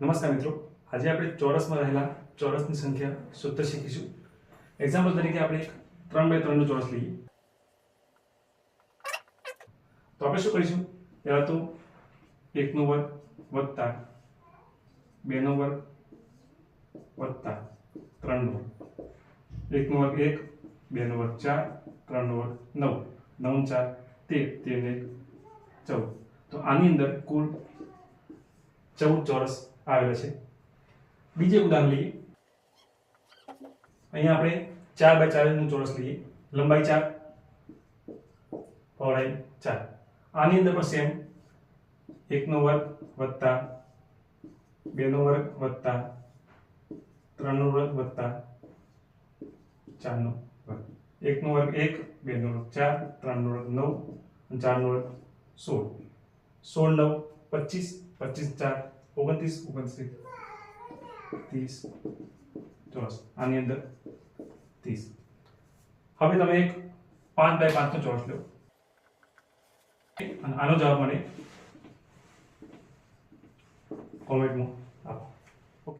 નમસ્કાર મિત્રો. આજે આપણે ચોરસમાં રહેલા ચોરસની સંખ્યા સૂત્ર શીખીશું. એક્ઝામ્પલ તરીકે આપણે ત્રણ બાય ત્રણનું ચોરસ લઈએ. તો આપણે શું કરીશું? પહેલાં તો એકનો વર્ગ વત્તા બેનો વર્ગ વત્તા ત્રણનો એકનો વર્ગ એક, બેનો વર્ગ ચાર, ત્રણનો વર્ગ નવ. નવ ચાર, તેર. તેર ને એક ચૌદ. તો આની અંદર કુલ ચૌદ ચોરસ આવેલા છે. બીજે ઉદાહરણ લઈએ. અહીંયા આપણે ચાર બાય ચાલીસનું ચોરસ લઈએ. લંબાઈ ચાર, પહોળાઈ ચાર. આની અંદર પણ સેમ એકનો વર્ગ વત્તા બેનો વર્ગ વત્તા ત્રણનો વર્ગ વત્તા ચારનો વર્ગ. એકનો વર્ગ એક બેનો વર્ગ ચાર ત્રણનો વર્ગ નવ, અને ચારનો વર્ગ સોળ. સોળ, નવ, પચીસ પચીસ, ચાર ઓગણત્રીસ ઓગણત્રીસ. ત્રીસ, ચોરસ. આની અંદર ત્રીસ. હવે તમે એક પાંચ બાય પાંચનો ચોરસ લો. અને આનો જવાબ મને કોમેન્ટમાં.